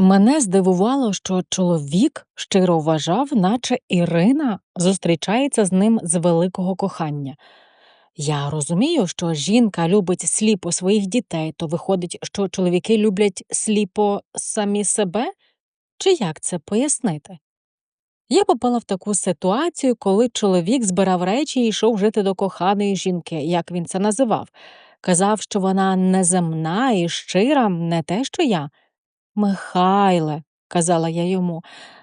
Мене здивувало, що чоловік щиро вважав, наче Ірина зустрічається з ним з великого кохання. Я розумію, що жінка любить сліпо своїх дітей, то виходить, що чоловіки люблять сліпо самі себе? Чи як це пояснити? Я попала в таку ситуацію, коли чоловік збирав речі і йшов жити до коханої жінки, як він це називав. Казав, що вона неземна і щира, не те, що я. Михайле, казала я йому,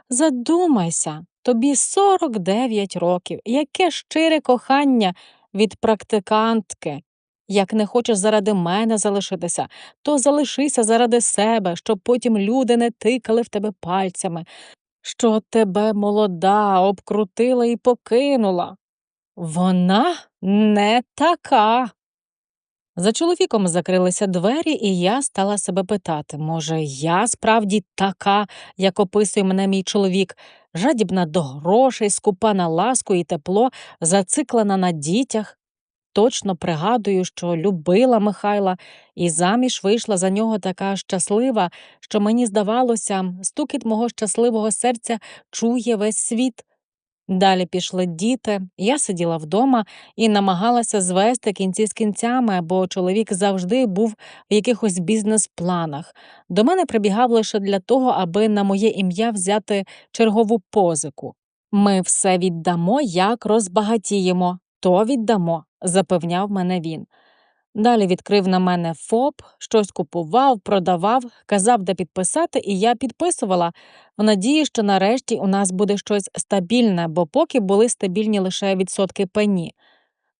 задумайся, тобі 49 років, яке щире кохання від практикантки. Як не хочеш заради мене залишитися, то залишися заради себе, щоб потім люди не тикали в тебе пальцями, що тебе молода обкрутила і покинула. Вона не така. За чоловіком закрилися двері, і я стала себе питати може, я справді така, як описує мене мій чоловік, жадібна до грошей, скупа на ласку і тепло, зациклена на дітях. Точно пригадую, що любила Михайла, і заміж вийшла за нього така щаслива, що мені здавалося, стукіт мого щасливого серця чує весь світ. Далі пішли діти, я сиділа вдома і намагалася звести кінці з кінцями, бо чоловік завжди був в якихось бізнес-планах. До мене прибігав лише для того, аби на моє ім'я взяти чергову позику. Ми все віддамо, як розбагатіємо, то віддамо, запевняв мене він. Далі відкрив на мене ФОП, щось купував, продавав, казав, де підписати, і я підписувала в надії, що нарешті у нас буде щось стабільне, бо поки були стабільні лише відсотки пені.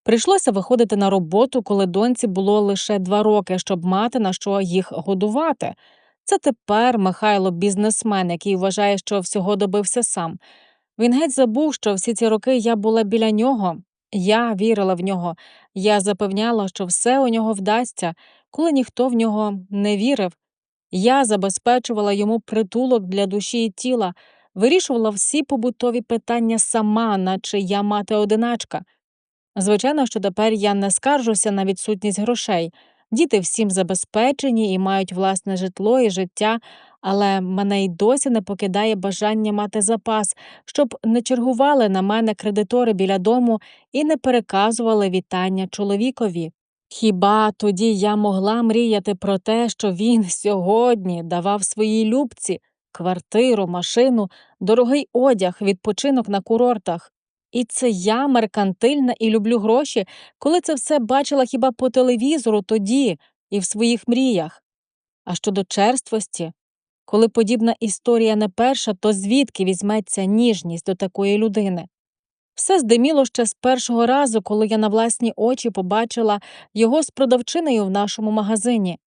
Прийшлося виходити на роботу, коли доньці було лише два роки, щоб мати на що їх годувати. Це тепер Михайло бізнесмен, який вважає, що всього добився сам. Він геть забув, що всі ці роки я була біля нього, я вірила в нього, я запевняла, що все у нього вдасться, коли ніхто в нього не вірив. Я забезпечувала йому притулок для душі і тіла, вирішувала всі побутові питання сама, наче я мати одиначка. Звичайно, що тепер я не скаржуся на відсутність грошей. Діти всім забезпечені і мають власне житло і життя, але мене й досі не покидає бажання мати запас, щоб не чергували на мене кредитори біля дому і не переказували вітання чоловікові. Хіба тоді я могла мріяти про те, що він сьогодні давав своїй любці квартиру, машину, дорогий одяг, відпочинок на курортах? І це я меркантильна і люблю гроші, коли це все бачила хіба по телевізору тоді і в своїх мріях. А щодо черствості, коли подібна історія не перша, то звідки візьметься ніжність до такої людини? Все здиміло ще з першого разу, коли я на власні очі побачила його з продавчиною в нашому магазині.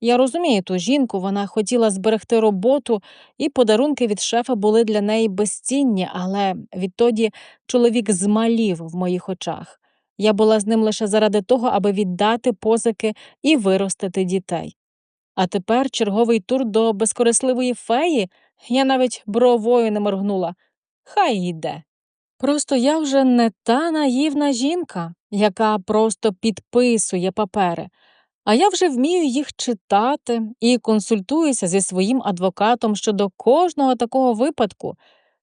Я розумію ту жінку, вона хотіла зберегти роботу, і подарунки від шефа були для неї безцінні, але відтоді чоловік змалів в моїх очах. Я була з ним лише заради того, аби віддати позики і виростити дітей. А тепер черговий тур до безкорисливої феї я навіть бровою не моргнула. Хай йде. Просто я вже не та наївна жінка, яка просто підписує папери, а я вже вмію їх читати і консультуюся зі своїм адвокатом щодо кожного такого випадку.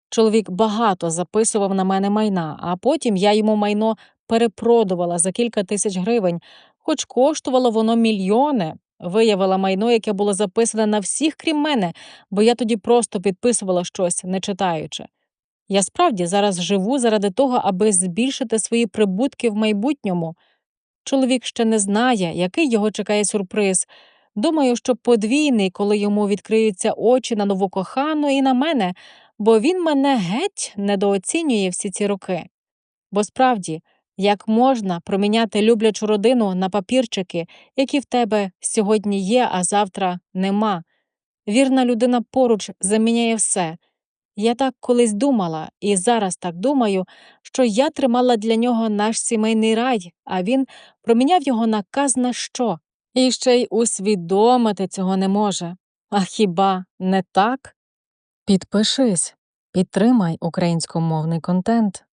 Чоловік багато записував на мене майна, а потім я йому майно перепродувала за кілька тисяч гривень, хоч коштувало воно мільйони. Виявила майно, яке було записане на всіх, крім мене, бо я тоді просто підписувала щось, не читаючи. Я справді зараз живу заради того, аби збільшити свої прибутки в майбутньому. Чоловік ще не знає, який його чекає сюрприз. Думаю, що подвійний, коли йому відкриються очі на нову кохану і на мене, бо він мене геть недооцінює всі ці роки. Бо справді, як можна проміняти люблячу родину на папірчики, які в тебе сьогодні є, а завтра нема. Вірна людина поруч заміняє все. Я так колись думала, і зараз так думаю, що я тримала для нього наш сімейний рай, а він проміняв його на що, і ще й усвідомити цього не може. А хіба не так? Підпишись, підтримай українськомовний контент.